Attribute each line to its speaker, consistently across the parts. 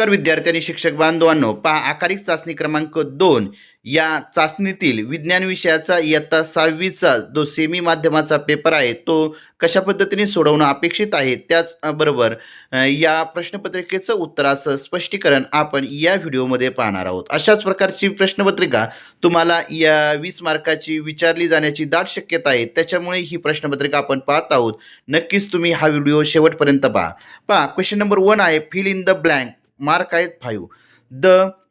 Speaker 1: नमस्कार विद्यार्थी आणि शिक्षक बांधवांनो पहा आकारिक चाचणी क्रमांक दोन या चाचणीतील विज्ञान विषयाचा इयत्ता सहावीचा जो सेमी माध्यमाचा पेपर आहे तो कशा पद्धतीने सोडवणं अपेक्षित आहे त्याचबरोबर या प्रश्नपत्रिकेचं उत्तराचं स्पष्टीकरण आपण या व्हिडिओमध्ये पाहणार आहोत. अशाच प्रकारची प्रश्नपत्रिका तुम्हाला या वीस मार्काची विचारली जाण्याची दाट शक्यता आहे त्याच्यामुळे ही प्रश्नपत्रिका आपण पाहत आहोत. नक्कीच तुम्ही हा व्हिडिओ शेवटपर्यंत पहा. पहा क्वेश्चन नंबर वन आहे fill in the blank mark आहेत five the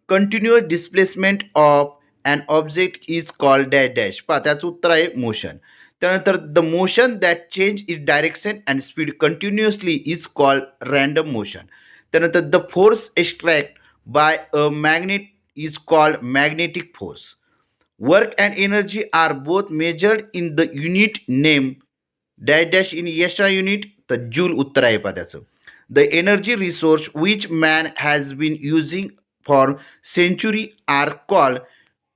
Speaker 1: continuous displacement of and object is called dash dash पहा त्याचं उत्तर आहे मोशन त्यानंतर the motion that change is direction and speed continuously is called random motion त्यानंतर the force extract by a magnet is called magnetic force work and energy are both measured in the unit name dash dash in यशा unit तर joule उत्तर आहे पहा त्याचं. The energy resource which man has been using for century are called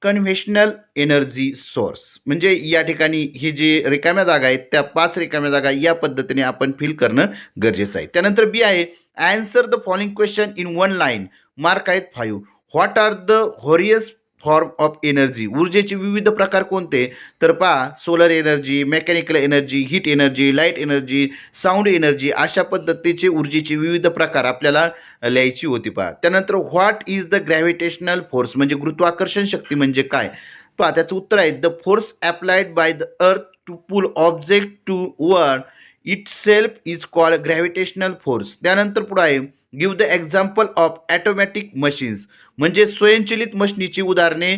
Speaker 1: conventional energy source म्हणजे या ठिकाणी ही जी रिकाम्या जागा आहेत त्या पाच रिकाम्या जागा या पद्धतीने आपण फिल करणं गरजेचं आहे. त्यानंतर बी आहे answer the following question in one line mark आहेत five what are the various form of energy ऊर्जेचे विविध प्रकार कोणते? तर पहा solar energy mechanical energy heat energy light energy sound energy अशा पद्धतीचे ऊर्जेचे विविध प्रकार आपल्याला लिहायची होती पहा. त्यानंतर what is the gravitational force म्हणजे गुरुत्वाकर्षण शक्ती म्हणजे काय? पहा त्याचं उत्तर आहे the force applied by the earth to pull object toward itself is called gravitational force त्यानंतर पुढे आहे give the example of automatic machines म्हणजे स्वयंचलित मशीनीची उदाहरणे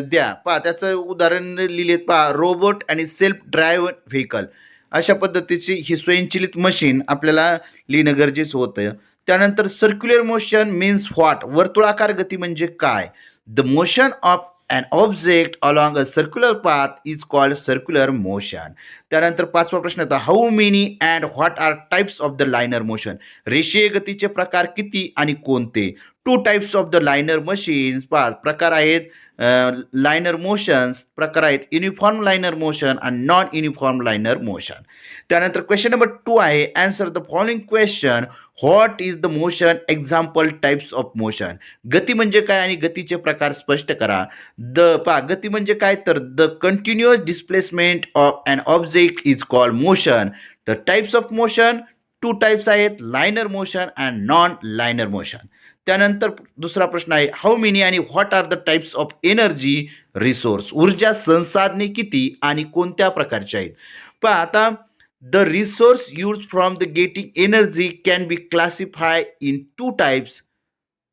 Speaker 1: द्या. पहा त्याचं उदाहरण लिहिलेत पहा रोबोट आणि सेल्फ ड्रायव्ह व्हेकल अशा पद्धतीची ही स्वयंचलित मशीन आपल्याला लिहिणं गरजेचं होतं. त्यानंतर सर्क्युलर मोशन मीन्स व्हॉट वर्तुळाकार गती म्हणजे काय? The motion of an object along a circular path is called circular motion त्यानंतर पाचवा प्रश्न आता how many and what are types of the linear motion रेषीय गतीचे प्रकार किती आणि कोणते? Two types of the linear machines पाच प्रकार आहेत. लायनर मोशन्स प्रकार आहेत युनिफॉर्म लायनर मोशन आणि नॉन युनिफॉर्म लायनर मोशन त्यानंतर क्वेश्चन नंबर टू आहे answer the following question what is the motion example types of motion गती म्हणजे काय आणि गतीचे प्रकार स्पष्ट करा. द पा गती म्हणजे काय? तर the continuous displacement of an object is called motion the types of motion two types आहेत linear motion and non linear motion त्यानंतर दुसरा प्रश्न आहे हाऊ मेनी आणि what are the types of energy resource ऊर्जा संसाधने किती आणि कोणत्या प्रकारच्या आहेत? पहा आता the resource use from the getting energy can be classify in two types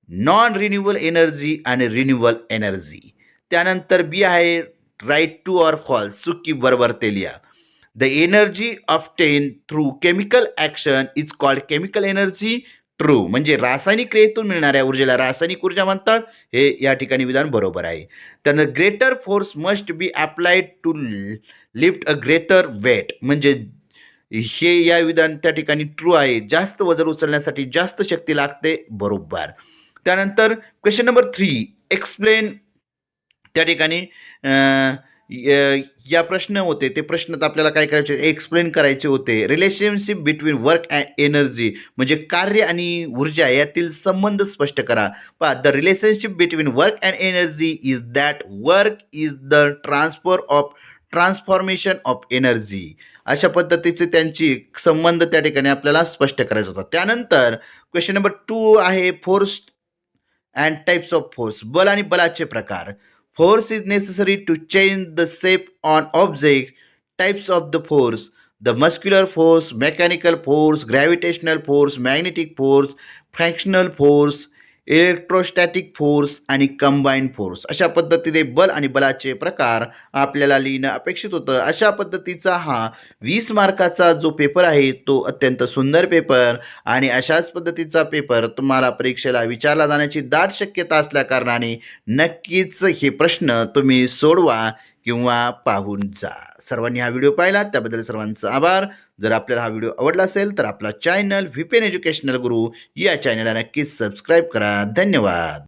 Speaker 1: non renewable energy आणि रिन्युएबल एनर्जी त्यानंतर बी आहे राईट टू ऑर फॉल्स चुकी बरोबर ते The the energy through through chemical action is called chemical energy true म्हणजे रासायनिक क्रियेतून मिळणाऱ्या ऊर्जेला रासायनिक ऊर्जा म्हणतात. हे या ठिकाणी विधान बरोबर आहे. त्यानंतर greater force must be applied to lift a greater weight म्हणजे हे या विधान त्या ठिकाणी ट्रू आहे. जास्त वजन उचलण्यासाठी जास्त शक्ती लागते. बरोबर. त्यानंतर क्वेश्चन नंबर थ्री एक्सप्लेन त्या ठिकाणी या प्रश्न होते ते प्रश्न आपल्याला काय करायचे एक्सप्लेन करायचे होते. Relationship between work and energy म्हणजे कार्य आणि ऊर्जा यातील संबंध स्पष्ट करा. पहा the relationship between work and energy is that work is the transfer of transformation of energy अशा पद्धतीचे त्यांची संबंध त्या ठिकाणी आपल्याला स्पष्ट करायचा होता. त्यानंतर क्वेश्चन नंबर टू आहे force and types of force बल आणि बलाचे प्रकार. Force is necessary to change the shape on object. Types of the force. The muscular force, mechanical force, gravitational force, magnetic force, fractional force, electrostatic force आणि combined force अशा पद्धतीने बल आणि बलाचे प्रकार आपल्याला लिहिणं अपेक्षित होतं. अशा पद्धतीचा हा वीस मार्काचा जो पेपर आहे तो अत्यंत सुंदर पेपर आणि अशाच पद्धतीचा पेपर तुम्हाला परीक्षेला विचारला जाण्याची दाट शक्यता असल्याकारणाने नक्कीच हे प्रश्न तुम्ही सोडवा. किंवा पाहून जा. सर्वांनी हा व्हिडिओ पाहिला त्याबद्दल सर्वांचा आभार. जर आपल्याला हा व्हिडिओ आवडला असेल तर आपला चॅनल व्हिपेन एज्युकेशनल गुरु या चॅनलला नक्कीच सबस्क्राईब करा. धन्यवाद.